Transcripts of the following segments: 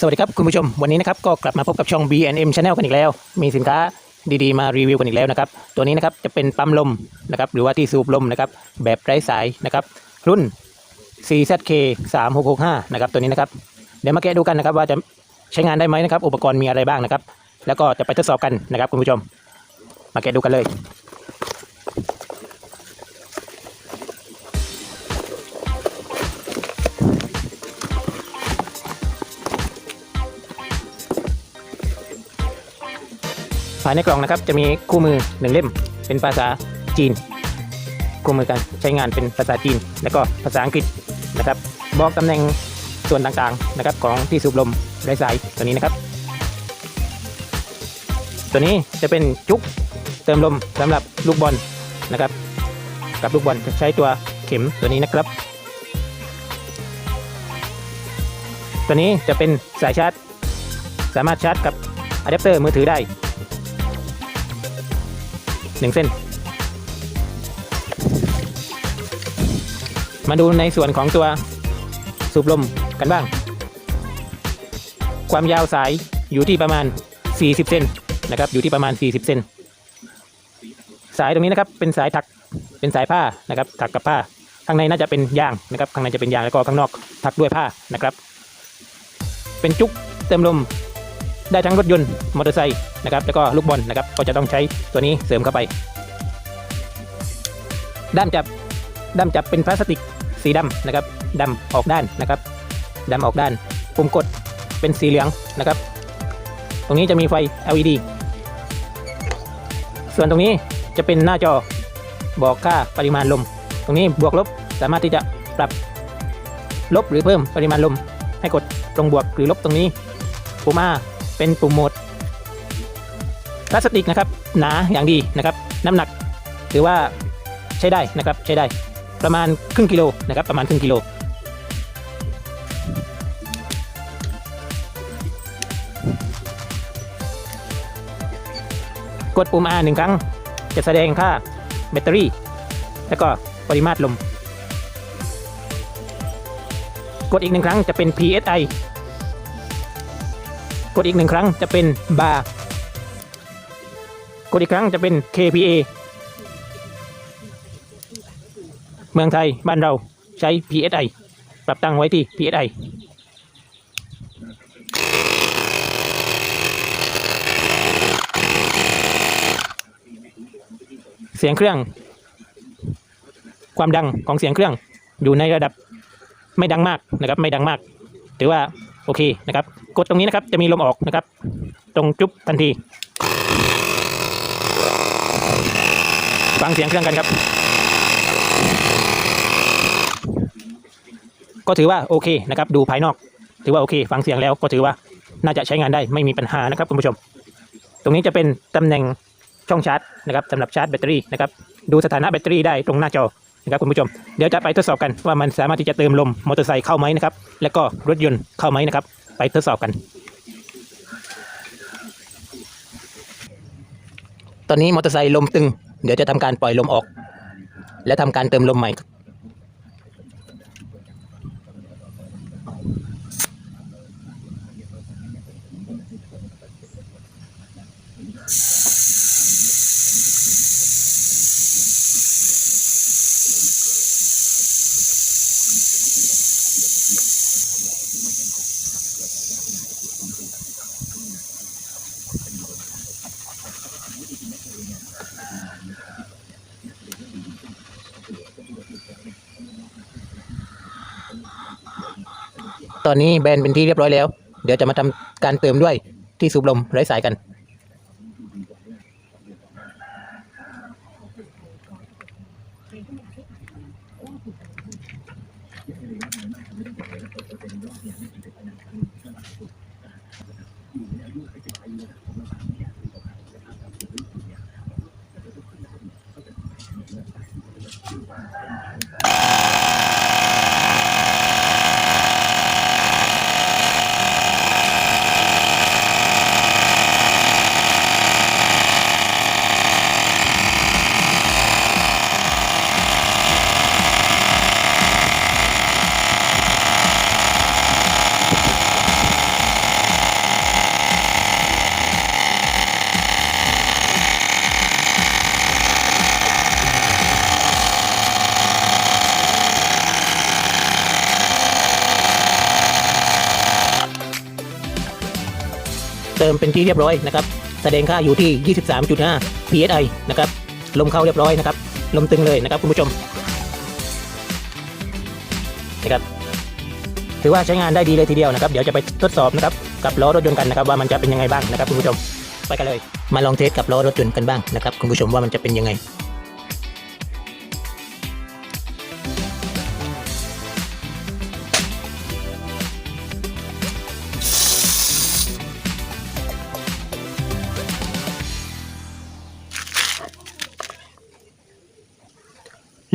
สวัสดีครับคุณผู้ชมวันนี้นะครับก็กลับมาพบกับช่อง B&M Channel กันอีกแล้ว มีสินค้าดีๆ มารีวิวกันอีกแล้วนะครับตัวนี้นะครับจะเป็นปั๊มลมนะครับหรือว่าที่สูบลมนะครับแบบไร้สายนะครับรุ่น CZK 3665นะครับตัวนี้นะครับเดี๋ยวมาแกะดูกันนะครับว่าจะใช้งานได้ไหมนะครับอุปกรณ์มีอะไรบ้างนะครับแล้วก็จะไปทดสอบกันนะครับคุณผู้ชม มาแกะดูกันเลยายในกล่องนะครับ จะมีคู่มือหนึ่งเล่ม เป็นภาษาจีน คู่มือการใช้งานเป็นภาษาจีน แล้วก็ภาษาอังกฤษนะครับ บอกตำแหน่งส่วนต่างๆนะครับของที่สูบลมไร้สายตัวนี้นะครับ ตัวนี้จะเป็นจุกเติมลมสำหรับลูกบอลนะครับ กับลูกบอลจะใช้ตัวเข็มตัวนี้นะครับ ตัวนี้จะเป็นสายชาร์จ สามารถชาร์จกับอะแดปเตอร์มือถือได้ หนึ่งเส้น มาดูในส่วนของตัวสูบลมกันบ้าง ความยาวสายอยู่ที่ประมาณ 40 เซนนะครับ อยู่ที่ประมาณ 40 เซนสายตรงนี้นะครับเป็นสายถักเป็นสายผ้านะครับ ถักกับผ้า ข้างในน่าจะเป็นยางนะครับ ข้างในจะเป็นยางแล้วก็ข้างนอกถักด้วยผ้านะครับ เป็นจุกเติมลม ได้ทั้งรถยนต์มอเตอร์ไซค์นะครับแล้วก็ลูกบอลนะครับก็จะต้องใช้ตัวนี้เสริมเข้าไป ด้านจับด้ามจับเป็นพลาสติกสีดำนะครับดำออกด้านนะครับดำออกด้านปุ่มกดเป็นสีเหลืองนะครับ ตรงนี้จะมีไฟ LED ส่วนตรงนี้จะเป็นหน้าจอบอกค่าปริมาณลม ตรงนี้บวกลบสามารถที่จะปรับลบหรือเพิ่มปริมาณลม ให้กดตรงบวกหรือลบตรงนี้ปุ่ม R เป็นปุ่มโหมดพลาสติกนะครับ หนาอย่างดีนะครับ น้ำหนักถือว่าใช้ได้นะครับใช้ได้ประมาณครึ่งกิโลนะครับ ประมาณครึ่งกิโล กดปุ่ม R หนึ่งครั้ง จะแสดงค่าแบตเตอรี่ แล้วก็ปริมาตรลม กดอีกหนึ่งครั้งจะเป็น PSI กดอีกหนึ่งครั้งจะเป็นบาร์กดอีกครั้งจะเป็น KPA เมืองไทยบ้านเราใช้ PSI ปรับตั้งไว้ที่ PSI เสียงเครื่อง ความดังของเสียงเครื่องอยู่ในระดับไม่ดังมากนะครับ ไม่ดังมาก ถือว่าโอเคนะครับกดตรงนี้นะครับ จะมีลมออกนะครับ ตรงจุ๊บทันที ฟังเสียงเครื่องกันครับ ก็ถือว่าโอเคนะครับ ดูภายนอก ถือว่าโอเค ฟังเสียงแล้วก็ถือว่าน่าจะใช้งานได้ไม่มีปัญหานะครับคุณผู้ชม ตรงนี้จะเป็นตำแหน่งช่องชาร์จนะครับสำหรับชาร์จแบตเตอรี่นะครับ ดูสถานะแบตเตอรี่ได้ตรงหน้าจอนะครับคุณผู้ชม เดี๋ยวจะไปทดสอบกันว่ามันสามารถที่จะเติมลมมอเตอร์ไซค์เข้าไหมนะครับ แล้วก็รถยนต์เข้าไหมนะครับ ไปทดสอบกัน ตอนนี้มอเตอร์ไซค์ลมตึง เดี๋ยวจะทำการปล่อยลมออก และทำการเติมลมใหม่ ตอนนี้แบนเป็นที่เรียบร้อยแล้ว เดี๋ยวจะมาทำการเติมด้วยที่สูบลมไร้สายกัน เติมเป็นที่เรียบร้อยนะครับ แสดงค่าอยู่ที่ 23.5 psi นะครับ ลมเข้าเรียบร้อยนะครับ ลมตึงเลยนะครับคุณผู้ชม นะครับ ถือว่าใช้งานได้ดีเลยทีเดียวนะครับ เดี๋ยวจะไปทดสอบนะครับ กับล้อรถยนต์กันนะครับ ว่ามันจะเป็นยังไงบ้างนะครับคุณผู้ชม ไปกันเลย มาลองเทสกับล้อรถยนต์กันบ้างนะครับคุณผู้ชมว่ามันจะเป็นยังไง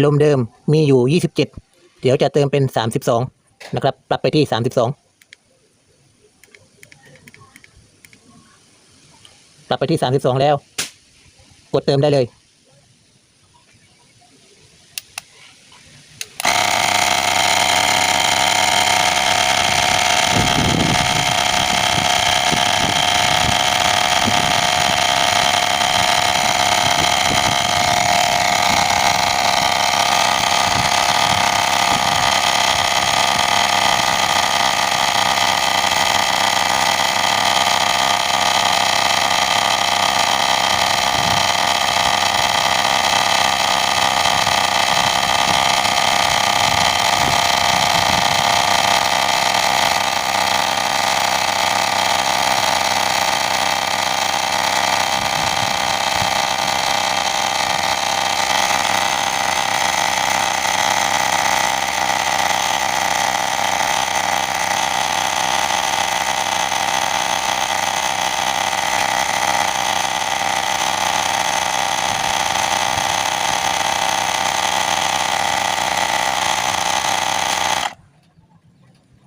ลมเดิมมีอยู่ 27 เดี๋ยวจะเติมเป็น 32 นะครับ ปรับไปที่ 32 ปรับไปที่ 32 แล้ว กดเติมได้เลย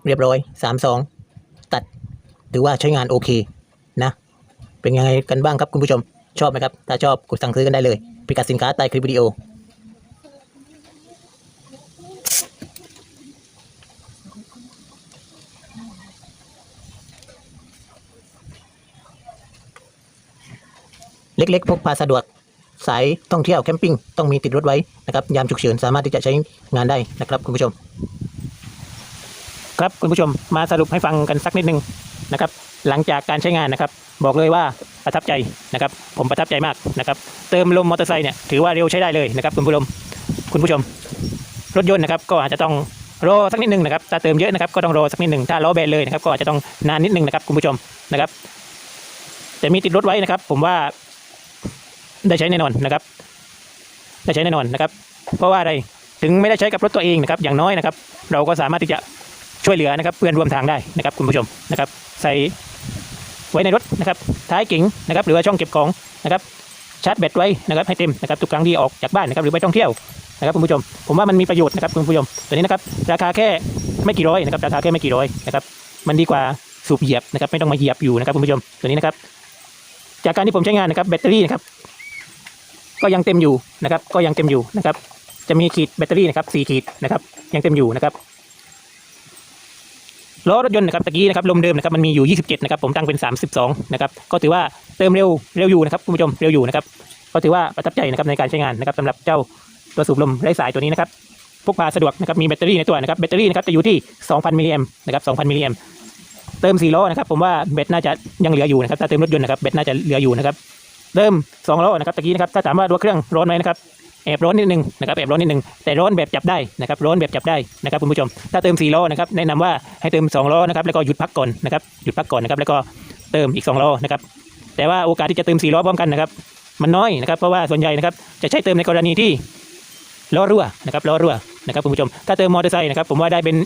เรียบร้อย32ตัดถือว่าใช้งานโอเคนะ เป็นยังไงกันบ้างครับคุณผู้ชมชอบไหมครับ ถ้าชอบกดสั่งซื้อกันได้เลยพิกัดสินค้าใต้คลิปวิดีโอเล็กๆพกพาสะดวกสายท่องเที่ยวแคมปิ้งต้องมีติดรถไว้นะครับยามฉุกเฉินสามารถที่จะใช้งานได้นะครับคุณผู้ชม ครับคุณผู้ชมมาสรุปให้ฟังกันสักนิดนึงนะครับ หลังจากการใช้งานนะครับ บอกเลยว่าประทับใจนะครับ ผมประทับใจมากนะครับ เติมลมมอเตอร์ไซค์เนี่ยถือว่าเร็วใช้ได้เลยนะครับ คุณผู้ชมคุณผู้ชม รถยนต์นะครับก็อาจจะต้องรอสักนิดนึงนะครับถ้าเติมเยอะนะครับก็ต้องรอสักนิดหนึ่งถ้าล้อแบนเลยนะครับก็อาจจะต้องนานนิดนึงนะครับ คุณผู้ชมนะครับแต่มีติดรถไว้นะครับ ผมว่าได้ใช้แน่นอนนะครับ ได้ใช้แน่นอนนะครับ เพราะว่าอะไรถึงไม่ได้ใช้กับรถตัวเองนะครับ อย่างน้อยนะครับ เราก็สามารถที่จะ ช่วยเหลือนะครับเพื่อนร่วมทางได้นะครับคุณผู้ชมนะครับ ใส่ไว้ในรถนะครับท้ายเก๋งนะครับหรือว่าช่องเก็บของนะครับชาร์จแบตไว้นะครับให้เต็มนะครับทุกครั้งที่ออกจากบ้านนะครับหรือไปท่องเที่ยวนะครับคุณผู้ชม ผมว่ามันมีประโยชน์นะครับคุณผู้ชมตัวนี้นะครับราคาแค่ไม่กี่ร้อยนะครับราคาแค่ไม่กี่ร้อยนะครับมันดีกว่าสูบเหยียบนะครับไม่ต้องมาเหยียบอยู่นะครับคุณผู้ชมตัวนี้นะครับ จากการที่ผมใช้งานนะครับแบตเตอรี่นะครับก็ยังเต็มอยู่นะครับก็ยังเต็มอยู่นะครับจะมีขีดแบตเตอรี่นะครับสี่ขีดนะครับยังเต็มอยู่นะครับ ล้อรถยนต์นะครับตะกี้นะครับลมเดิมนะครับมันมีอยู่ 27 นะครับผมตั้งเป็น 32 นะครับก็ถือว่าเติมเร็วเร็วอยู่นะครับคุณผู้ชมเร็วอยู่นะครับก็ถือว่าประทับใจนะครับในการใช้งานนะครับสำหรับเจ้าตัวสูบลมไร้สายตัวนี้นะครับพกพาสะดวกนะครับมีแบตเตอรี่ในตัวนะครับแบตเตอรี่นะครับจะอยู่ที่ 2,000 มิลลิแอมนะครับ 2,000 มิลลิแอมเติม4ล้อนะครับผมว่าแบตน่าจะยังเหลืออยู่นะครับถ้าเติมรถยนต์นะครับแบตน่าจะเหลืออยู่นะครับเริ่มสองล้อนะครับตะกี้นะครับถ้าถามว่าตัวเครื่องร้อนไหมนะครับ แอบร้อนนิดนึงนะครับแอบร้อนนิดนึงแต่ร้อนแบบจับได้นะครับร้อนแบบจับได้นะครับคุณผู้ชม ถ้าเติมสี่ล้อนะครับแนะนำว่าให้เติมสองล้อนะครับแล้วก็หยุดพักก่อนนะครับหยุดพักก่อนนะครับแล้วก็เติมอีกสองล้อนะครับแต่ว่าโอกาสที่จะเติมสี่ล้อพร้อมกันนะครับมันน้อยนะครับเพราะว่าส่วนใหญ่นะครับจะใช้เติมในกรณีที่ล้อรั่วนะครับล้อรั่วนะครับคุณผู้ชม ถ้าเติมมอเตอร์ไซค์นะครับผมว่าได้เป็น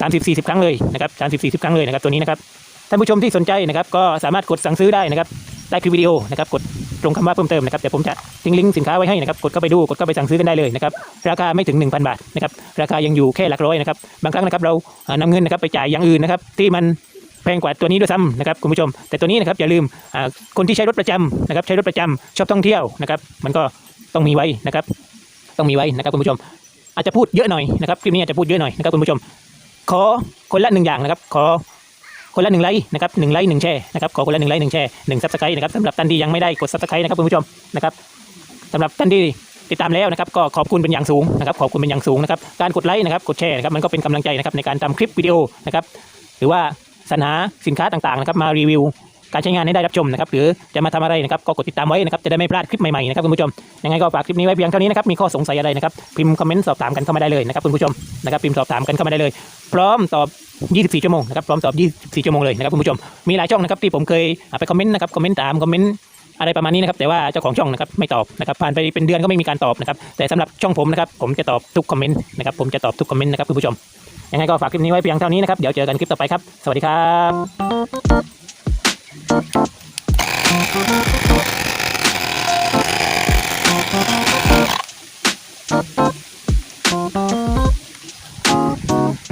30 40 ครั้งเลยนะครับ30 40 ครั้งเลยนะครับตัวนี้นะครับท่านผู้ชมที่สนใจนะครับก็สามารถกดสั่งซื้อได้นะครับ ใต้คลิปวิดีโอนะครับกดตรงคำว่าเพิ่มเติมนะครับเดี๋ยวผมจะทิ้งลิงก์สินค้าไว้ให้นะครับกดเข้าไปดูกดเข้าไปสั่งซื้อกันได้เลยนะครับราคาไม่ถึง 1,000 บาทนะครับราคายังอยู่แค่หลักร้อยนะครับบางครั้งนะครับเราเอ่อนำเงินนะครับไปจ่ายอย่างอื่นนะครับที่มันแพงกว่าตัวนี้ด้วยซ้ำนะครับคุณผู้ชม แต่ตัวนี้นะครับอย่าลืมคนที่ใช้รถประจำนะครับใช้รถประจำชอบท่องเที่ยวนะครับมันก็ต้องมีไว้นะครับต้องมีไว้นะครับคุณผู้ชม อาจจะพูดเยอะหน่อยนะครับคลิปนี้อาจจะพูดเยอะหน่อยนะครับคุณผู้ชม ขอคนละหนึ่งอย่างนะครับ ขอ คนละหนึ่งไลค์นะครับหนึ่งไลค์หนึ่งแชร์นะครับขอคนละหนึ่งไลค์หนึ่งแชร์หนึ่งซับสไครต์นะครับสำหรับท่านที่ยังไม่ได้กดซับสไครต์นะครับคุณผู้ชมนะครับสำหรับท่านที่ติดตามแล้วนะครับก็ขอบคุณเป็นอย่างสูงนะครับขอบคุณเป็นอย่างสูงนะครับการกดไลค์นะครับกดแชร์นะครับมันก็เป็นกำลังใจนะครับในการทำคลิปวิดีโอนะครับหรือว่าสรรหาสินค้าต่างๆนะครับมารีวิว การใช้งานให้ได้รับชมนะครับหรือจะมาทำอะไรนะครับก็กดติดตามไว้นะครับจะได้ไม่พลาดคลิปใหม่ๆนะครับคุณผู้ชมยังไงก็ฝากคลิปนี้ไว้เพียงเท่านี้นะครับมีข้อสงสัยอะไรนะครับพิมพ์คอมเมนต์สอบถามกันเข้ามาได้เลยนะครับคุณผู้ชมนะครับพิมพ์สอบถามกันเข้ามาได้เลย พร้อมตอบ 24 ชั่วโมงนะครับพร้อมตอบ 24 ชั่วโมงเลยนะครับคุณผู้ชมมีหลายช่องนะครับที่ผมเคยไปคอมเมนต์นะครับคอมเมนต์ตามคอมเมนต์อะไรประมาณนี้นะครับแต่ว่าเจ้าของช่องนะครับไม่ตอบนะครับผ่านไปเป็นเดือนก็ไม่มีการตอบนะครับแต่สำหรับช่องผมนะครับผมจะตอบทุกคอมเมนต์นะครับผมจะตอบทุกคอมเมนต์นะครับคุณผู้ชมยังไงก็ฝากคลิปนี้ไว้เพียงเท่านี้นะครับเดี๋ยวเจอกันคลิปต่อไปครับ สวัสดีครับ Thank you.